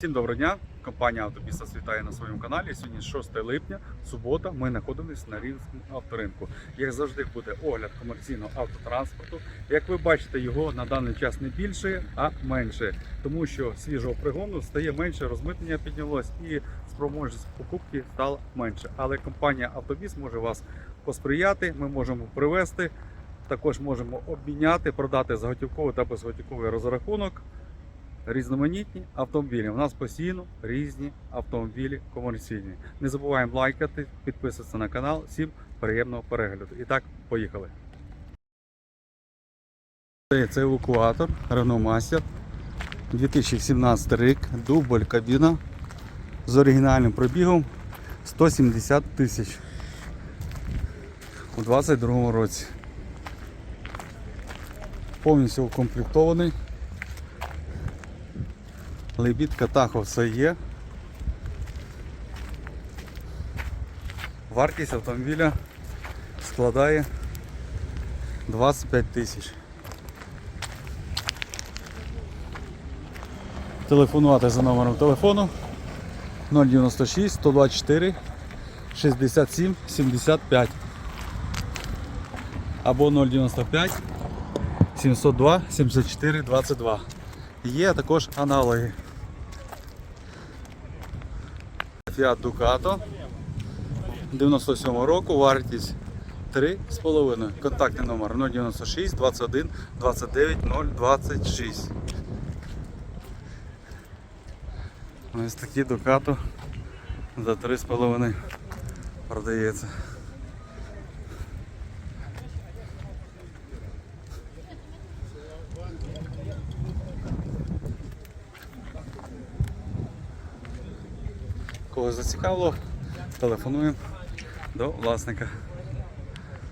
Всім доброго дня! Компанія Автобіса світає на своєму каналі. Сьогодні 6 липня, субота. Ми знаходимося на Рівненському авторинку. Як завжди буде огляд комерційного автотранспорту. Як ви бачите, його на даний час не більше, а менше, тому що свіжого пригону стає менше, розмитнення піднялось і спроможність покупки стала менше. Але компанія Автобіс може вас посприяти. Ми можемо привезти. Також можемо обміняти, продати за готівковий та безготівковий розрахунок різноманітні автомобілі. У нас постійно різні автомобілі комерційні. Не забуваємо лайкати, підписуватися на канал. Всім приємного перегляду. І так, поїхали. Це, це евакуатор Renault Master 2017 рік, дубль кабіна з оригінальним пробігом 170 тисяч у 2022 році. Повністю укомплектований. Лебідка Тахо все є. Вартість автомобіля складає 25 тисяч. Телефонувати за номером телефону 096 124 67 75 або 095 702 74 22. Є також аналоги. Fiat Ducato 97 року, вартість 3,5. Контактний номер 096 21 29 026. Ось такі Ducato за 3,5 продається. Кого зацікавило, телефонуємо до власника.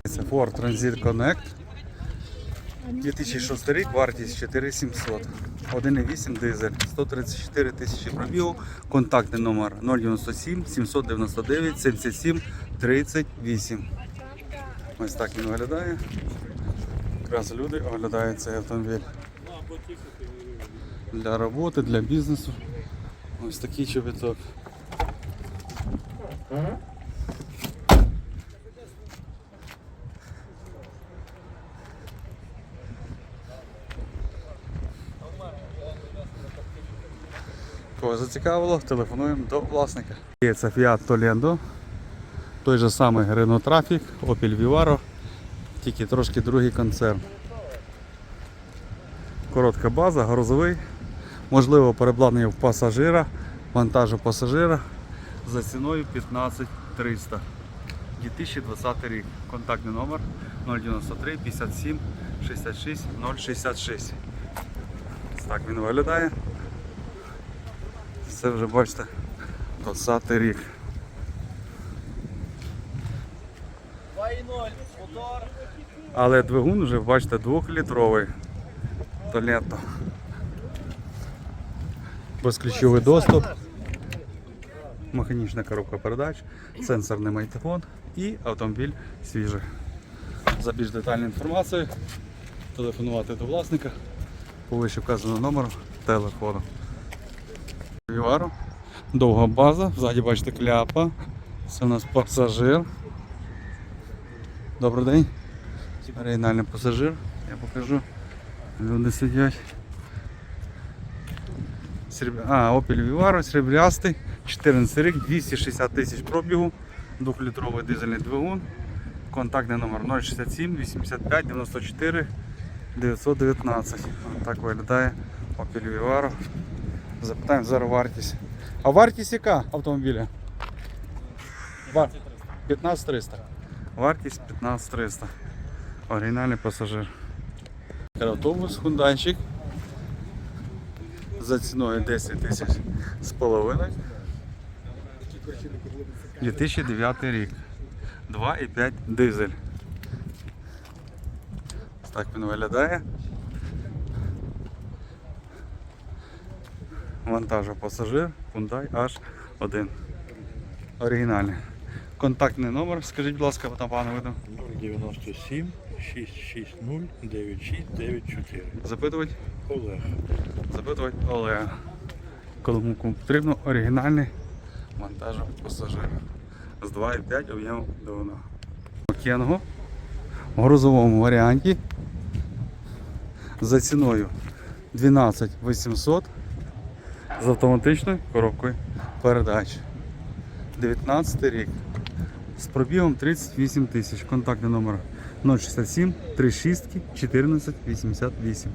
Це Ford Transit Connect. 2006 рік, вартість 4700. 1,8 дизель, 134 тисячі пробігу, контактний номер 097 799 77 38. Ось так він виглядає. Якраз люди оглядають цей автомобіль. Для роботи, для бізнесу. Ось такий чобіток. Кого зацікавило, телефонуємо до власника. Є Це Fiat Toledo, той же самий Renault Traffic, Opel Vivaro, тільки трошки другий концерн. Коротка база, грузовий, можливо перебладнання в пасажира, вантажу пасажира за ціною 15300. 2020 рік. Контактний номер 093 57 66 066. Так він виглядає. Це вже бачите 20 рік. 2.0 мотор. Але двигун вже бачите 2-літровий. Толетто. Безключовий доступ. Механічна коробка передач, сенсорний майтефон і автомобіль свіжий. За більш детальною інформацією телефонувати до власника по вище вказаному номеру телефону. Вівару. Довга база, ззаді бачите кляпа. Це у нас пасажир. Добрий день. Оригінальний пасажир, я покажу. Люди сидять. А, Opel Vivaro, сріблястий, 14 рік, 260 тисяч пробігу, 2-літровий дизельний двигун, контактний номер 067 85 94 919. Ось Так виглядає Opel Vivaro. Запитаємо зараз вартість. А вартість яка автомобіля? Вар... 15300. Вартість 15300. Оригінальний пасажир. Автобус, хундайчик. За ціною 10 тисяч з половиною. 2009 рік. 2,5 дизель. Ось Так він виглядає. Вантажу пасажир Hyundai H1. Оригінальний. Контактний номер, скажіть, будь ласка, там пане видно. 097 660 9694. Запитувати? Олег. Запитувати Олега. Кому потрібно оригінальний вантажний пасажир з 2,5 об'ємом двигуна. Кенго в грузовому варіанті за ціною 12 800 з автоматичною коробкою передач. 19 рік. З пробігом 38 тисяч. Контактний номер 067 36 14 88.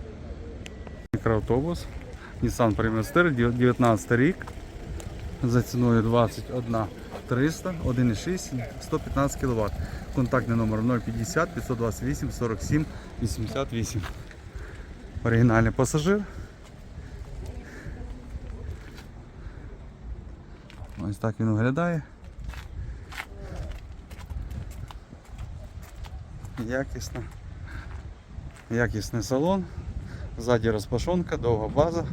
Мікроавтобус. Nissan Premium Star, 19 рік. За ціною 21 300, 1,6, 115 кВт. Контактний номер 050 528 47 88. Оригінальний пасажир. Ось так він виглядає. Якісно. Якісний салон. Ззаді розпашонка, довга база.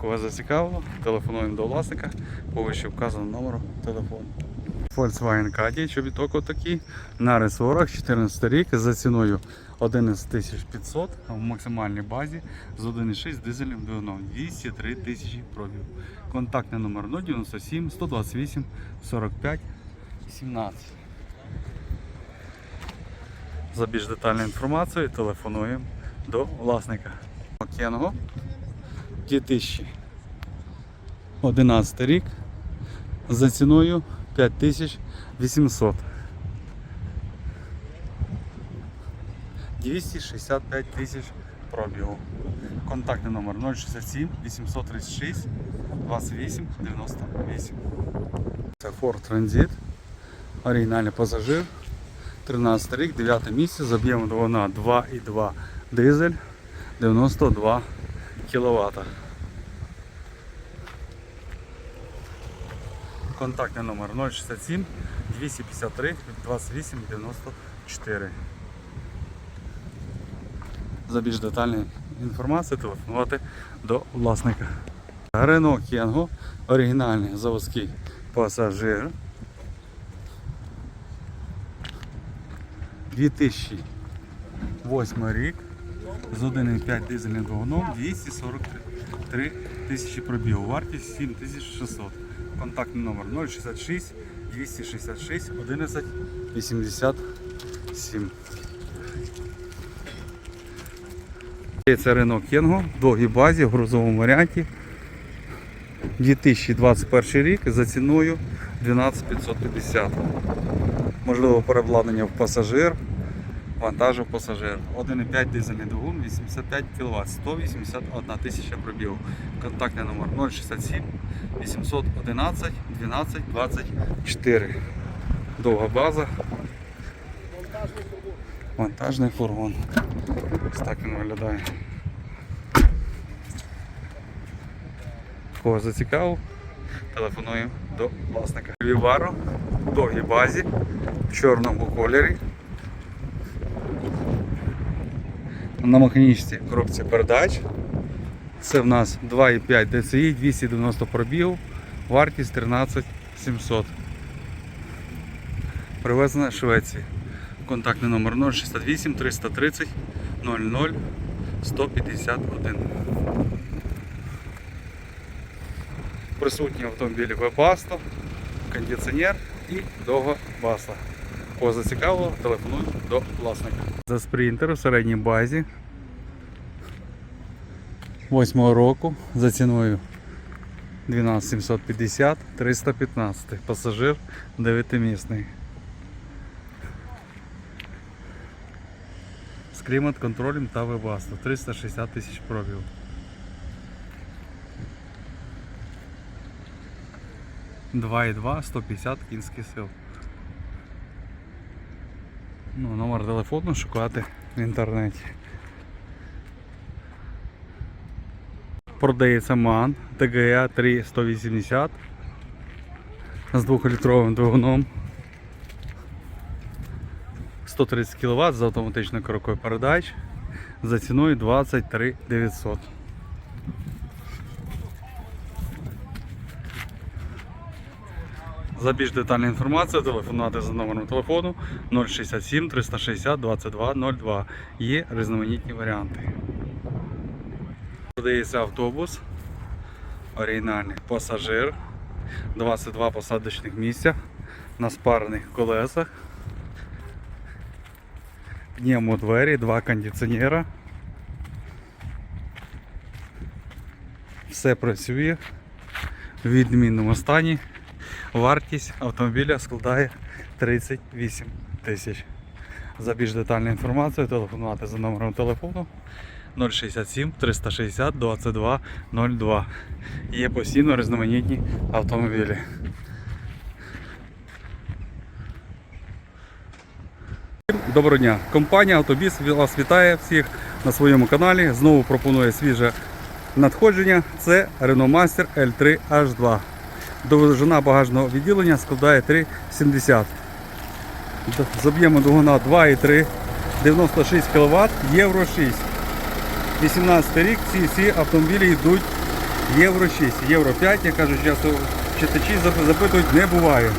Кого зацікавило, телефонуємо до власника по вище вказаному номеру телефону. Volkswagen Caddy, чобіток отакий, на ресорах, 14 рік, за ціною 11 500 а в максимальній базі з 1,6 дизельним двигуном 203 тисячі пробів. Контактний номер 097 128 45 17. За більш детальною інформацією телефонуємо до власника. Кенго 2011 рік за ціною 5800. 265 тисяч пробігу. Контактний номер 067 836 28 98. Це Ford Transit. Оригінальний пасажир. 13 рік, 9 місце, з об'ємом двигуна 2,2 дизель 92 кВт. Контактний номер 067 253 28 94. За більш детальною інформацією телефонувати до власника. Renault Kangoo, оригінальний заводський пасажир. 2008 рік з 1,5 дизельним двигуном 243 тисячі пробігу. Вартість 7600. Контактний номер 066 266 11 87. Це Renault Kangoo в довгій базі в грузовому варіанті. 2021 рік за ціною 12550. Можливо переобладнання в пасажир, вантажу пасажир. 1,5 дизельний двигун, 85 кВт, 181 тисяча пробігу. Контактний номер 067 811 12 24. Довга база. Вантажний фургон. Ось так він виглядає. Кого зацікавив, телефоную до власника. Віваро в довгій базі в чорному кольорі. На механічній коробці передач. Це в нас 2,5 DCI, 290 пробігів, вартість 13 700. Привезена Швеції. Контактний номер 068 330 00 151. Присутні в автомобілі Webasto, кондиціонер і довга баса. Кого зацікавило, телефонуй до власника. За спринтер в середній базі 8 року за ціною 12750 315 пасажир 9-місний. З клімат контролем та вебасту 360 тисяч пробів. Два і два, 150 кінських сил. Ну, номер телефону шукати в інтернеті. Продається MAN TGA 3180 з 2-літровим двигуном. 130 кВт з автоматичною коробкою передач за ціною 23 900. За більш детальну інформацію телефонувати за номером телефону 067 360 22 02. Є різноманітні варіанти. Продається автобус Оригінальний пасажир. 22 посадочних місця на спарених колесах. Пневмодвері, два кондиціонера. Все працює в відмінному стані. Вартість автомобіля складає 38 тисяч. За більш детальну інформацію телефонувати за номером телефону 067 360 22 02. Є постійно різноманітні автомобілі. Доброго дня! Компанія Автобіс вас вітає всіх на своєму каналі. Знову пропонує свіже надходження. Це Renault Master L3 H2. Довжина багажного відділення складає 3,70. Д- З об'ємом двигуна 2,3, 96 кВт, Євро 6. 18 рік ці всі автомобілі йдуть Євро 6, Євро 5, як кажуть, часто читачі запитують, не буває.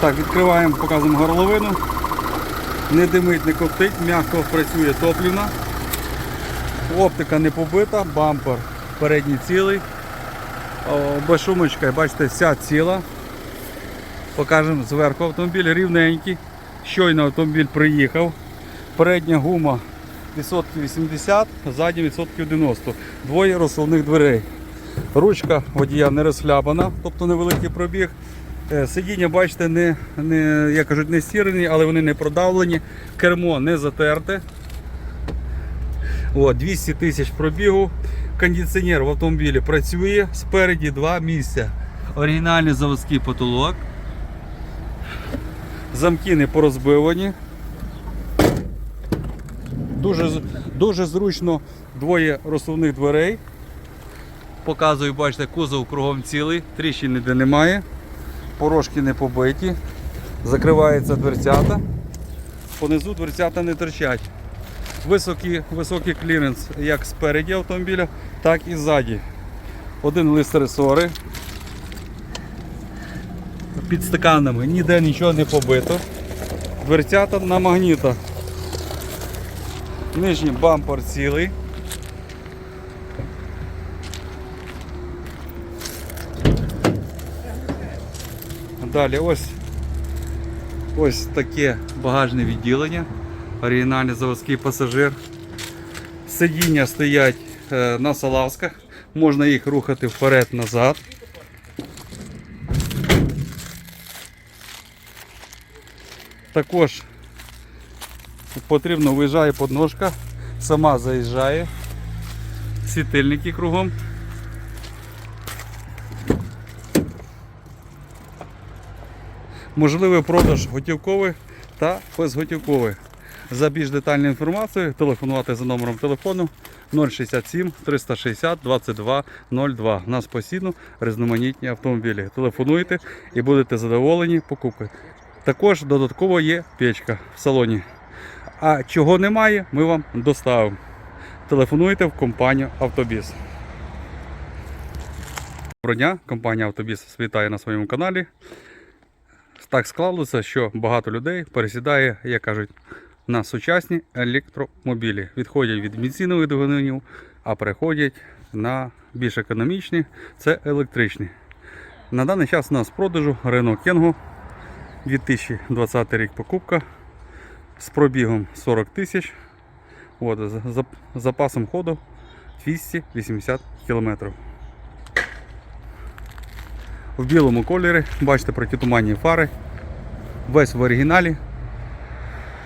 Так, відкриваємо, показуємо горловину. Не димить, не коптить, м'яко працює топлівна. Оптика не побита, бампер передній цілий. О, бачите, вся ціла. Покажемо зверху автомобіль рівненький. Щойно автомобіль приїхав. Передня гума відсотків 80, задня відсотків 90. Двоє розсувних дверей. Ручка водія не розхлябана, тобто невеликий пробіг. Е, Сидіння, бачите, не, не, як кажуть, не стірені, але вони не продавлені. Кермо не затерте. О, 200 тисяч пробігу. Кондиціонер в автомобілі працює. Спереді два місця. Оригінальний заводський потолок. Замки не порозбивані. Дуже, дуже зручно двоє розсувних дверей. Показую, бачите, кузов кругом цілий, тріщин ніде немає, порошки не побиті, закривається дверцята. Понизу дверцята не торчать. Високий, високий кліренс як спереді автомобіля, так і ззаді. Один лист ресори. Під стаканами ніде нічого не побито. Дверцята на магнітах. Нижній бампер цілий. Далі ось ось таке багажне відділення. Оригінальний заводський пасажир. Сидіння стоять е, на салазках, можна їх рухати вперед-назад. Також потрібно виїжджає подножка, сама заїжджає, світильники кругом. Можливий продаж готівковий та безготівковий. За більш детальною інформацією телефонувати за номером телефону 067 360 22 02. У нас постійно різноманітні автомобілі. Телефонуйте і будете задоволені покупкою. Також додатково є печка в салоні. А чого немає, ми вам доставимо. Телефонуйте в компанію Автобіс. Доброго дня, компанія Автобіс вітає на своєму каналі. Так склалося, що багато людей пересідає, як кажуть, на сучасні електромобілі. Відходять від бензинових двигунів, а переходять на більш економічні, це електричні. На даний час у нас в продажу Renault Kangoo 2020 рік покупка з пробігом 40 тисяч. З запасом ходу 280 км. В білому кольорі, бачите протитуманні фари, весь в оригіналі.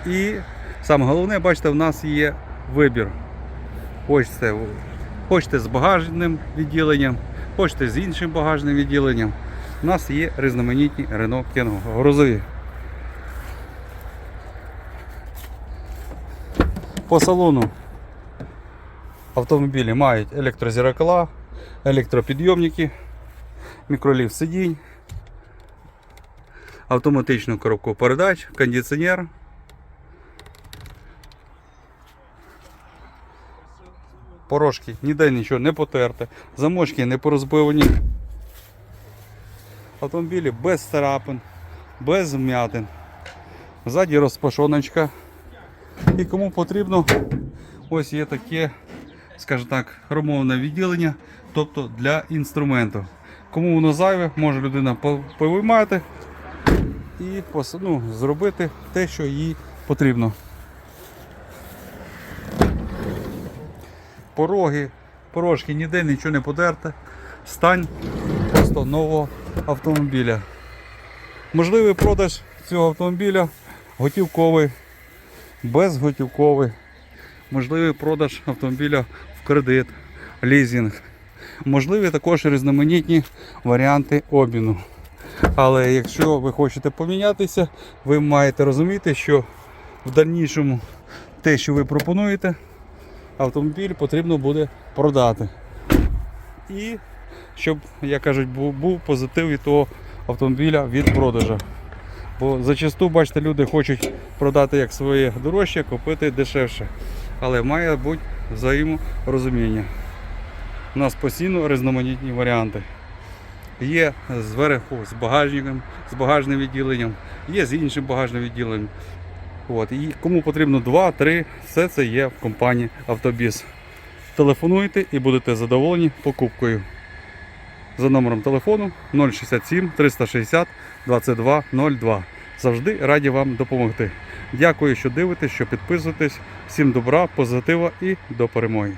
І саме головне, бачите, в нас є вибір. Хочете, хочете з багажним відділенням, хочете з іншим багажним відділенням. У нас є різноманітні Renault Kangoo грузові. По салону автомобілі мають електрозеркала, електропідйомники, мікроліфт сидінь, автоматичну коробку передач, кондиціонер. Порошки ніде нічого не потерте, замочки не порозбивані. Автомобілі без царапин, без вмятин. Ззаді розпашоночка. І кому потрібно, ось є таке скажімо так, ромовне відділення, тобто для інструменту. Кому воно зайве, може людина повиймати і ну, зробити те, що їй потрібно. Пороги, порожки ніде нічого не подерте. Стань просто нового автомобіля. Можливий продаж цього автомобіля готівковий, безготівковий. Можливий продаж автомобіля в кредит, лізинг. Можливі також різноманітні варіанти обміну. Але якщо ви хочете помінятися, ви маєте розуміти, що в дальнішому те, що ви пропонуєте, автомобіль потрібно буде продати. І щоб, як кажуть, був, був позитив від того автомобіля від продажу. Бо зачасту, бачите, люди хочуть продати як своє дорожче, купити дешевше. Але має бути взаєморозуміння. У нас постійно різноманітні варіанти. Є зверху з багажником, з багажним відділенням, є з іншим багажним відділенням. От. І кому потрібно 2-3, все це є в компанії Автобіс. Телефонуйте і будете задоволені покупкою. За номером телефону 067 360 2202. Завжди раді вам допомогти. Дякую, що дивитесь, що підписуєтесь. Всім добра, позитива і до перемоги.